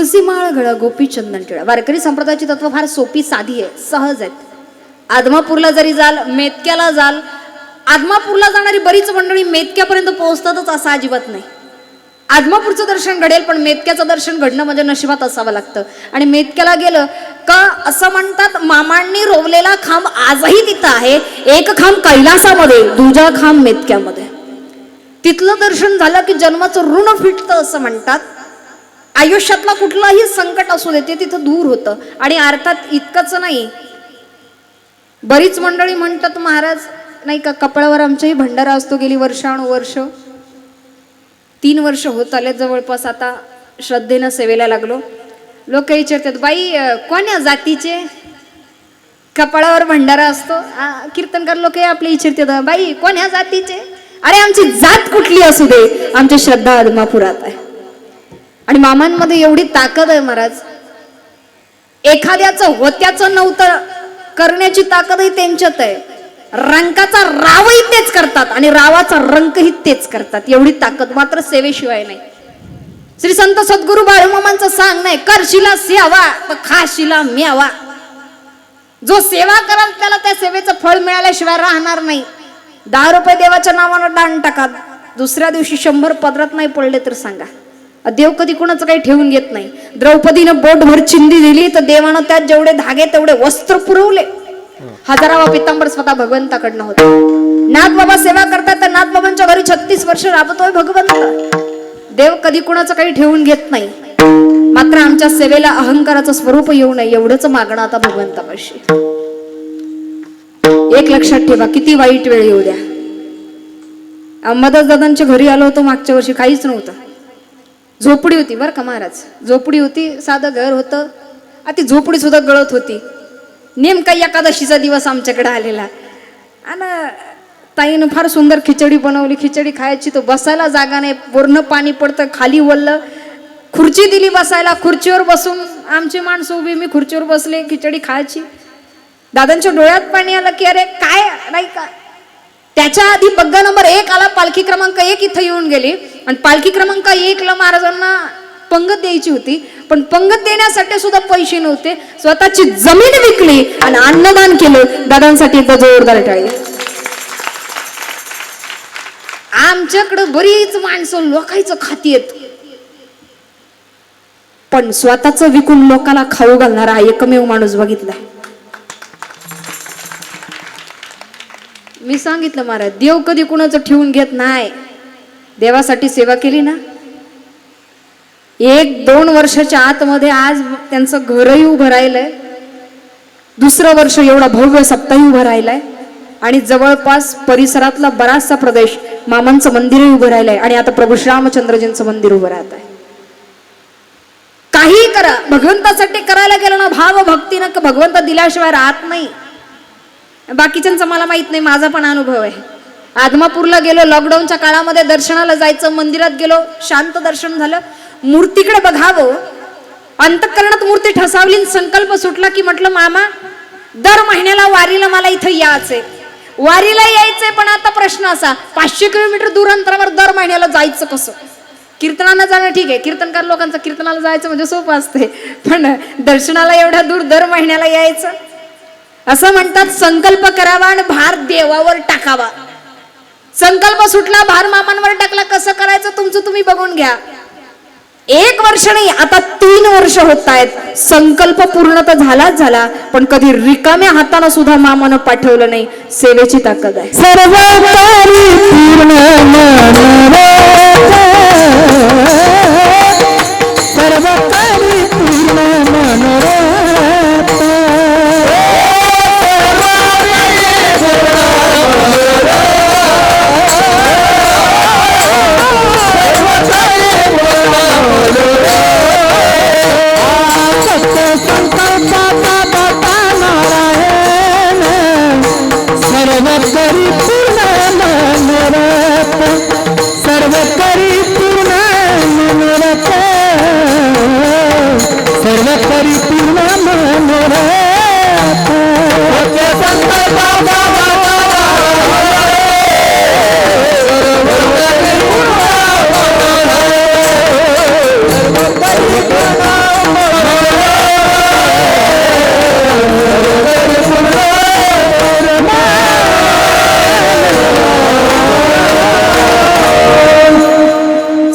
तुळशीमाळ घळ गोपीचंदन टिळा वारकरी संप्रदायाची तत्व फार सोपी साधी आहे. सहज आहेत. आदमापूरला जरी जाल मेतक्याला जाल आदमापूरला जाणारी बरीच मंडळी मेतक्यापर्यंत पोहोचतातच असं अजिबात नाही. आदमापूरचं दर्शन घडेल पण मेतक्याचं दर्शन घडणं म्हणजे नशिबात असावं लागतं. आणि मेतक्याला गेलं का असं म्हणतात मामांनी रोवलेला खांब आजही तिथं आहे. एक खांब कैलासामध्ये दुजा खांब मेतक्यामध्ये. तिथलं दर्शन झालं की जन्माचं ऋण फिटतं असं म्हणतात. आयुष्यातला कुठलाही संकट असू दे ते तिथं दूर होतं. आणि अर्थात इतकंच नाही. बरीच मंडळी म्हणतात महाराज नाही का कपड्यावर आमच्याही भंडारा असतो गेली वर्षानुवर्ष. तीन वर्ष होत आले जवळपास आता श्रद्धेनं सेवेला लागलो. लोक विचारतात बाई कोण्या जातीचे? कपाळावर भंडारा असतो. कीर्तनकार लोक आपले विचारतात बाई कोण्या जातीचे? अरे आमची जात कुठली असू दे? आमची श्रद्धा आदमापुरात आहे. आणि मामांमध्ये एवढी ताकद आहे महाराज. एखाद्याचं होत्याचं नव्हतं करण्याची ताकदही त्यांच्यात आहे. रंकाचा रावही तेच करतात आणि रावाचा रंकही तेच करतात. एवढी ताकद मात्र सेवेशिवाय नाही. श्री संत सद्गुरु बाळूमामांचं सांग नाही करशिला सेवा तर खाशिला मेवा. जो सेवा कराल त्याला त्या सेवेचं फळ मिळाल्याशिवाय राहणार नाही. दहा रुपये देवाच्या नावानं दान टाका. दुसऱ्या दिवशी शंभर पदरात नाही पडले तर सांगा. देव कधी कोणाचं काही ठेवून घेत नाही. द्रौपदीनं बोटभर चिंदी दिली तर देवानं त्यात जेवढे धागे तेवढे वस्त्र पुरवले. हजारावा पितांबर स्वतः भगवंताकडनं होता. नाथ बाबा सेवा करतात तर नाथ बाबांच्या घरी छत्तीस वर्ष राबतोय भगवंत. देव कधी कुणाचं काही ठेवून घेत नाही. मात्र आमच्या सेवेला अहंकाराचं स्वरूप येऊ नये एवढंच मागणं आता भगवंतापाशी. एक लक्षात ठेवा किती वाईट वेळ येऊ द्या. मदत दादांच्या घरी आलो होतो मागच्या वर्षी काहीच नव्हतं. झोपडी होती बरं का महाराज? झोपडी होती साधं घर होतं. आ ती झोपडी सुद्धा गळत होती. नेमका एकादशीचा दिवस आमच्याकडे आलेला. आणि ताईनं फार सुंदर खिचडी बनवली. खिचडी खायची तो बसायला जागा नाही. पूर्ण पाणी पडतं खाली वळलं. खुर्ची दिली बसायला. खुर्चीवर बसून आमची माणसं उभी. मी खुर्चीवर बसले खिचडी खायची. दादांच्या डोळ्यात पाणी आलं की अरे काय? नाही का? त्याच्या आधी बग्गा नंबर एक आला पालखी क्रमांक एक इथं येऊन गेली. आणि पालखी क्रमांक एकला महाराजांना पंगत द्यायची होती पण पंगत देण्यासाठी सुद्धा पैसे नव्हते. स्वतःची जमीन विकली आणि अन्नदान केलं. दादांसाठी एकदा जोरदार टाळी. आमच्याकडं बरीच माणसं लोकांचं खाती आहेत. पण स्वतःच विकून लोकाला खाऊ घालणारा हा एकमेव माणूस बघितला. मी सांगितलं महाराज देव कधी कुणाचं ठेवून घेत नाही. देवासाठी सेवा केली ना? एक दोन वर्षाच्या आतमध्ये आज त्यांचं घरही उभं राहिलंय. दुसरं वर्ष एवढा भव्य सप्ताही उभं राहिलाय. आणि जवळपास परिसरातला बराचसा प्रदेश मामांचं मंदिरही उभं राहिलंय. आणि आता प्रभू श्रीरामचंद्रजींचं मंदिर उभं राहत आहे. काही करा. भगवंतासाठी करायला गेलं ना भाव भक्तीनं क- भगवंत दिल्याशिवाय राहत नाही. बाकीच्यांचं मला माहीत नाही माझा पण अनुभव आहे. आदमापूरला गेलो लॉकडाऊनच्या काळामध्ये दर्शनाला जायचं मंदिरात गेलो शांत दर्शन झालं. मूर्तीकडे बघावं. अंतकरणात मूर्ती ठसावली संकल्प सुटला की म्हटलं मामा दर महिन्याला वारीला मला इथं यायचंय. वारीला यायचंय पण आता प्रश्न असा पाचशे किलोमीटर दूर अंतरावर दर महिन्याला जायचं कसं? कीर्तनाला जाणं ठीक आहे. कीर्तनकार लोकांचं कीर्तनाला जायचं म्हणजे सोपं असते पण दर्शनाला एवढ्या दूर दर महिन्याला यायचं? असं म्हणतात संकल्प करावा आणि भार देवावर टाकावा. संकल्प सुटला भार मामांवर टाकला कसं करायचं तुमचं तुम्ही बघून घ्या. एक वर्ष नाही आता तीन वर्ष होत आहेत. संकल्प पूर्ण तर झालाच झाला पण कधी रिकाम्या हातानं सुद्धा मामानं पाठवलं नाही. सेवेची ताकद आहे. सर्व पूर्ण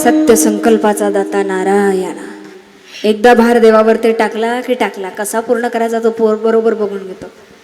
सत्य संकल्पाचा दाता नारायणा. एकदा भार देवावर ते टाकला की टाकला कसा पूर्ण करायचा तो पोर बरोबर बघून घेतो.